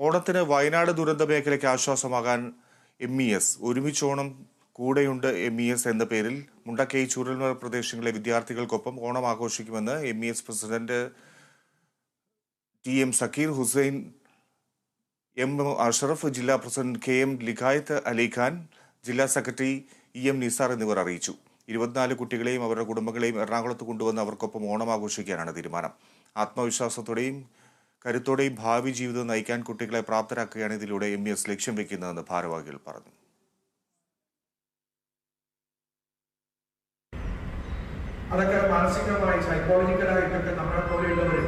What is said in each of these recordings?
ഓണത്തിന് വയനാട് ദുരന്ത മേഖലയ്ക്ക് ആശ്വാസമാകാൻ എം ഇ എസ് ഒരുമിച്ചോണം കൂടെയുണ്ട് എം ഇ എസ് എന്ന പേരിൽ മുണ്ടക്കൈ ചുരൽമല പ്രദേശങ്ങളിലെ വിദ്യാർത്ഥികൾക്കൊപ്പം Onam ആഘോഷിക്കുമെന്ന് M E S president T M Zakir Hussain M Ashraf ജില്ലാ president K M Liaquat Alikhan ജില്ലാ സെക്രട്ടറി ഇ എം നിസാർ എന്നിവർ അറിയിച്ചു. ഇരുപത്തിനാല് കുട്ടികളെയും അവരുടെ കുടുംബങ്ങളെയും എറണാകുളത്ത് കൊണ്ടുവന്ന് അവർക്കൊപ്പം ഓണം ആഘോഷിക്കാനാണ് തീരുമാനം. ആത്മവിശ്വാസത്തോടെയും കരുത്തോടെയും ഭാവി ജീവിതം നയിക്കാൻ കുട്ടികളെ പ്രാപ്തരാക്കുകയാണ് ഇതിലൂടെ എം എസ് ലക്ഷ്യം വെക്കുന്നതെന്ന് ഭാരവാഹികൾ പറഞ്ഞു. അതൊക്കെ മാനസികമായി സൈക്കോളജിക്കലായിട്ടൊക്കെ നമ്മളെ പോലെയുള്ളവർ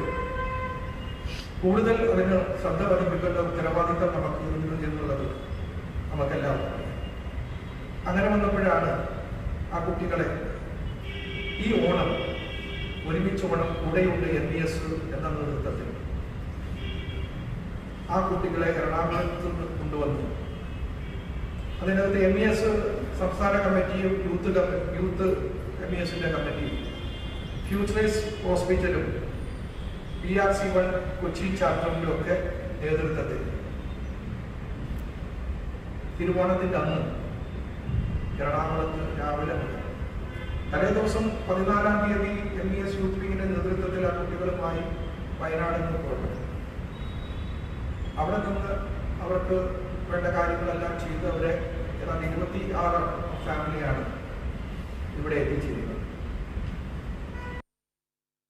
കൂടുതൽ അതിന് ശ്രദ്ധ പതിപ്പിക്കേണ്ട ഉത്തരവാദിത്തം നമുക്ക് എന്നുള്ളത് നമുക്കെല്ലാം അങ്ങനെ വന്നപ്പോഴാണ് ആ കുട്ടികളെ ഈ ഓണം ഒരുമിച്ച് ഓണം കൂടെയുണ്ട് എൻ ബി എസ് എന്ന നേതൃത്വത്തിൽ. ആ കുട്ടികളെ എറണാകുളത്ത് കൊണ്ടുവന്നു. അതിനകത്ത് എം ഇ എസ് സംസ്ഥാന കമ്മിറ്റിയും യൂത്ത് യൂത്ത് എം ഇ എസിന്റെ കമ്മിറ്റിയും ഫ്യൂച്ചറൈസ് ഹോസ്പിറ്റലും P R C one Kochi ചാപ്റ്ററിലും ഒക്കെ നേതൃത്വത്തിൽ. തിരുവോണത്തിന്റെ അന്ന് എറണാകുളത്ത് രാവിലെ തലേ ദിവസം പതിനാലാം തീയതി എം ഇ എസ് യൂത്ത് വിങ്ങിന്റെ നേതൃത്വത്തിൽ ആ കുട്ടികളുമായി വയനാട് പുറപ്പെട്ടു അവിടെ നിന്ന് അവർക്ക് വേണ്ട കാര്യങ്ങളെല്ലാം ചെയ്ത് അവരെ ഏതാണ്ട് ഇരുപത്തി ആറ് ഫാമിലിയാണ് ഇവിടെ എത്തിച്ചിരുന്നത്.